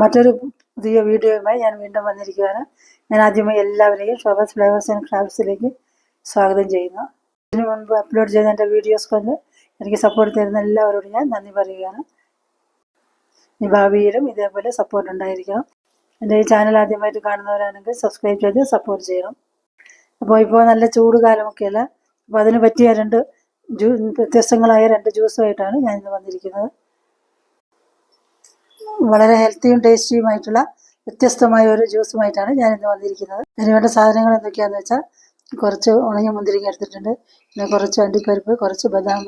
മറ്റൊരു പുതിയ വീഡിയോയുമായി ഞാൻ വീണ്ടും വന്നിരിക്കുകയാണ്. ഞാൻ ആദ്യമായി എല്ലാവരെയും ഷോബസ് ഫ്ലേവേഴ്സ് ആൻഡ് ക്രാഫ്റ്റ്സിലേക്ക് സ്വാഗതം ചെയ്യുന്നു. ഇതിനു മുൻപ് അപ്ലോഡ് ചെയ്ത എന്റെ വീഡിയോസ് കൊണ്ട് എനിക്ക് സപ്പോർട്ട് തരുന്ന എല്ലാവരോടും ഞാൻ നന്ദി പറയുകയാണ്. ഈ ഭാവിയിലും ഇതേപോലെ സപ്പോർട്ട് ഉണ്ടായിരിക്കണം. എന്റെ ഈ ചാനൽ ആദ്യമായിട്ട് കാണുന്നവരാണെങ്കിൽ സബ്സ്ക്രൈബ് ചെയ്ത് സപ്പോർട്ട് ചെയ്യണം. അപ്പോൾ ഇപ്പോൾ നല്ല ചൂട് കാലമൊക്കെയല്ല? അപ്പോൾ അതിന് പറ്റിയ രണ്ട് ജ്യൂ വ്യത്യസ്തങ്ങളായ രണ്ട് ജ്യൂസുമായിട്ടാണ് ഞാനിന്ന് വന്നിരിക്കുന്നത്. വളരെ ഹെൽത്തിയും ടേസ്റ്റിയുമായിട്ടുള്ള വ്യത്യസ്തമായ ഒരു ജ്യൂസുമായിട്ടാണ് ഞാൻ ഇന്ന് വന്നിരിക്കുന്നത്. അതിന് വേണ്ട സാധനങ്ങൾ എന്തൊക്കെയാണെന്ന് വെച്ചാൽ കുറച്ച് ഉണങ്ങിയ മുന്തിരിങ്ങ എടുത്തിട്ടുണ്ട്. പിന്നെ കുറച്ച് അണ്ടിപ്പരിപ്പ് കുറച്ച് ബദാം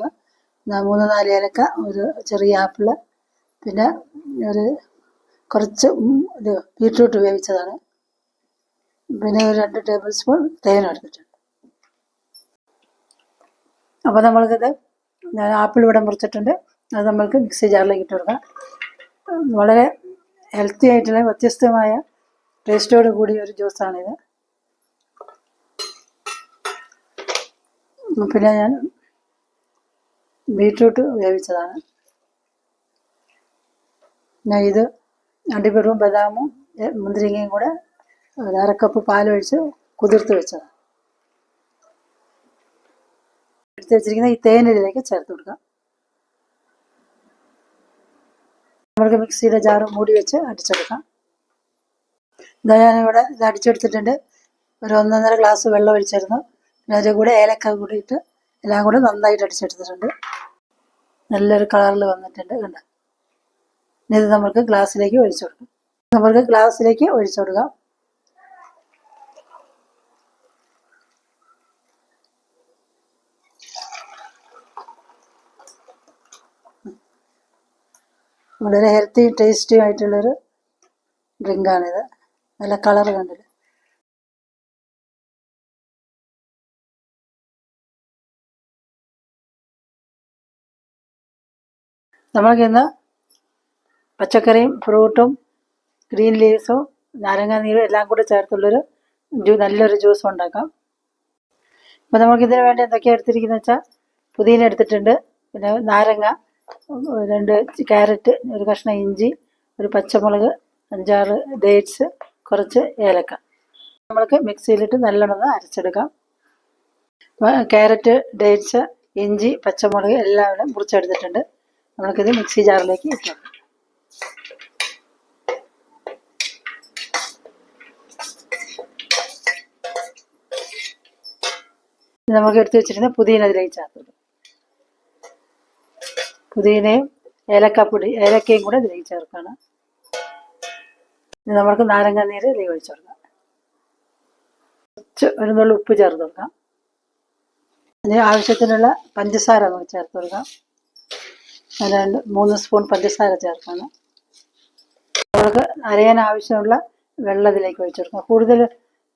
മൂന്ന് നാല് ഏലക്ക ഒരു ചെറിയ ആപ്പിൾ പിന്നെ ഒരു കുറച്ച് ഇത് ബീട്രൂട്ട് ഉപയോഗിച്ചതാണ്. പിന്നെ ഒരു രണ്ട് ടേബിൾ സ്പൂൺ തേനും എടുത്തിട്ടുണ്ട്. അപ്പോൾ നമ്മൾക്കിത് ആപ്പിൾ ഇവിടെ മുറിച്ചിട്ടുണ്ട്. അത് നമ്മൾക്ക് മിക്സി ജാറിലേക്ക് ഇട്ട് കൊടുക്കാം. വളരെ ഹെൽത്തി ആയിട്ടുള്ള വ്യത്യസ്തമായ ടേസ്റ്റോട് കൂടിയ ഒരു ജ്യൂസാണിത് പിന്നെ ഞാൻ ബീട്രൂട്ട് വേവിച്ചതാണ്. ഞാൻ ഇത് അണ്ടിപ്പരിവും ബദാമും മുന്തിരിങ്ങയും കൂടെ അരക്കപ്പ് പാലൊഴിച്ച് കുതിർത്ത് വെച്ചതാണ്. എടുത്ത് വെച്ചിരിക്കുന്ന ഈ തേനിലേക്ക് ചേർത്ത് കൊടുക്കാം. നമുക്ക് മിക്സിയുടെ ജാറ് മൂടി വെച്ച് അടിച്ചെടുക്കാം. ഇതാ ഞാനിവിടെ ഇത് അടിച്ചെടുത്തിട്ടുണ്ട്. ഒരു ഒന്നൊന്നര ഗ്ലാസ് വെള്ളം ഒഴിച്ചിരുന്നു. പിന്നെ അതിന്റെ കൂടെ ഏലക്ക കൂടിയിട്ട് എല്ലാം കൂടെ നന്നായിട്ട് അടിച്ചെടുത്തിട്ടുണ്ട്. നല്ലൊരു കളറിൽ വന്നിട്ടുണ്ട് കണ്ട? ഇത് നമുക്ക് ഗ്ലാസ്സിലേക്ക് ഒഴിച്ചു കൊടുക്കാം. നമുക്ക് ഗ്ലാസ്സിലേക്ക് ഒഴിച്ചു കൊടുക്കാം. വളരെ ഹെൽത്തി ടേസ്റ്റി ആയിട്ടുള്ളൊരു ഡ്രിങ്കാണിത് നല്ല കളർ കണ്ടില്ല? നമ്മൾക്കിന്ന് പച്ചക്കറിയും ഫ്രൂട്ടും ഗ്രീൻ ലീവ്സും നാരങ്ങ നീരും എല്ലാം കൂടി ചേർത്തുള്ളൊരു ജ്യൂ നല്ലൊരു ജ്യൂസ് ഉണ്ടാക്കാം. അപ്പോൾ നമുക്കിതിന് വേണ്ടി എന്തൊക്കെയാണ് എടുത്തിരിക്കുന്നത് വെച്ചാൽ പുതിന എടുത്തിട്ടുണ്ട് പിന്നെ നാരങ്ങ രണ്ട് ക്യാരറ്റ് ഒരു കഷ്ണം ഇഞ്ചി ഒരു പച്ചമുളക് അഞ്ചാറ് ഡേറ്റ്സ് കുറച്ച് ഏലക്ക. നമ്മൾക്ക് മിക്സിയിലിട്ട് നല്ലോണം അരച്ചെടുക്കാം. ക്യാരറ്റ് ഡേറ്റ്സ് ഇഞ്ചി പച്ചമുളക് എല്ലാം ഇവിടെ മുറിച്ചെടുത്തിട്ടുണ്ട്. നമ്മൾക്കിത് മിക്സി ജാറിലേക്ക് ഇട്ടു നമുക്ക് എടുത്തു വെച്ചിരുന്ന പുതിന അതിലേക്ക് ചേർത്ത് ഏലക്കാപ്പൊടി ഏലക്കയും കൂടെ ഇതിലേക്ക് ചേർക്കുകയാണ് ഇനി നമുക്ക് നാരങ്ങ നീര് ഇതിലേക്ക് ഒഴിച്ചു കൊടുക്കാം. കുറച്ച് ഒരു നുള്ളി ഉപ്പ് ചേർത്ത് കൊടുക്കാം. ഇനി ആവശ്യത്തിനുള്ള പഞ്ചസാര നമുക്ക് ചേർത്ത് കൊടുക്കാം. രണ്ട് മൂന്ന് സ്പൂൺ പഞ്ചസാര ചേർക്കണം. നമുക്ക് അരയാൻ ആവശ്യമുള്ള വെള്ളം ഇതിലേക്ക് ഒഴിച്ചു കൊടുക്കാം. കൂടുതൽ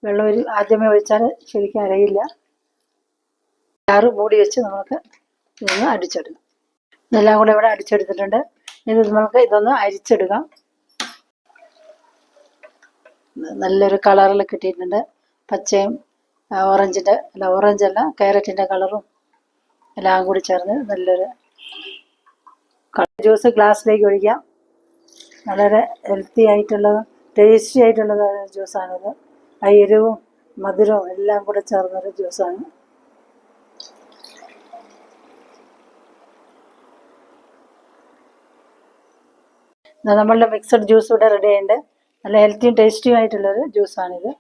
വെള്ളം ഒരു ആദ്യമേ ഒഴിച്ചാൽ ശരിക്കും അരയില്ല. ചാറ് മൂടി വെച്ച് നമുക്ക് ഇതൊന്ന് അടിച്ചെടുക്കാം. ഇതെല്ലാം കൂടെ ഇവിടെ അടിച്ചെടുത്തിട്ടുണ്ട്. ഇത് നമുക്ക് ഇതൊന്ന് അരിച്ചെടുക്കാം. നല്ലൊരു കളറിൽ കിട്ടിയിട്ടുണ്ട്. പച്ചയും ഓറഞ്ചിന്റെ അല്ല ഓറഞ്ച് അല്ല ക്യാരറ്റിന്റെ കളറും എല്ലാം കൂടി ചേർന്ന് നല്ലൊരു ജ്യൂസ് ഗ്ലാസ്സിലേക്ക് ഒഴിക്കാം. വളരെ ഹെൽത്തി ആയിട്ടുള്ളതും ടേസ്റ്റി ആയിട്ടുള്ള ജ്യൂസാണിത്. ആ എരിവും മധുരവും എല്ലാം കൂടെ ചേർന്നൊരു ജ്യൂസാണ്. നമ്മളുടെ മിക്സഡ് ജ്യൂസ് ഇവിടെ റെഡി ആയിട്ടുണ്ട്. നല്ല ഹെൽത്തിയും ടേസ്റ്റിയും ആയിട്ടുള്ളൊരു ജ്യൂസാണിത്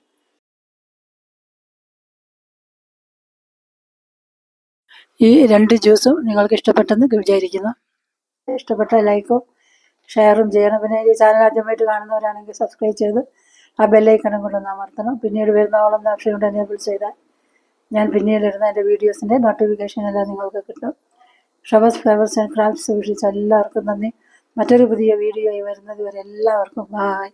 ഈ രണ്ട് ജ്യൂസും നിങ്ങൾക്ക് ഇഷ്ടപ്പെട്ടെന്ന് വിചാരിക്കുന്നു. ഇഷ്ടപ്പെട്ട ലൈക്കും ഷെയറും ചെയ്യണം. പിന്നെ ഈ ചാനൽ ആദ്യമായിട്ട് കാണുന്നവരാണെങ്കിൽ സബ്സ്ക്രൈബ് ചെയ്ത് ആ ബെല്ലൈക്കണും കൊണ്ടൊന്ന് അമർത്തണം. പിന്നീട് വരുന്ന ഓളം ഓപ്ഷൻ കൊണ്ട് എനേബിൾ ചെയ്താൽ ഞാൻ പിന്നീട് വരുന്ന എന്റെ വീഡിയോസിന്റെ നോട്ടിഫിക്കേഷൻ എല്ലാം നിങ്ങൾക്ക് കിട്ടും. ഷബസ് ഫ്ലവേഴ്സ് ആൻഡ് ക്രാഫ്റ്റ്സ് വീക്ഷിച്ച എല്ലാവർക്കും നന്ദി. മറ്റൊരു പുതിയ വീഡിയോയിൽ വരുന്നത് വരെ എല്ലാവർക്കും ബായ്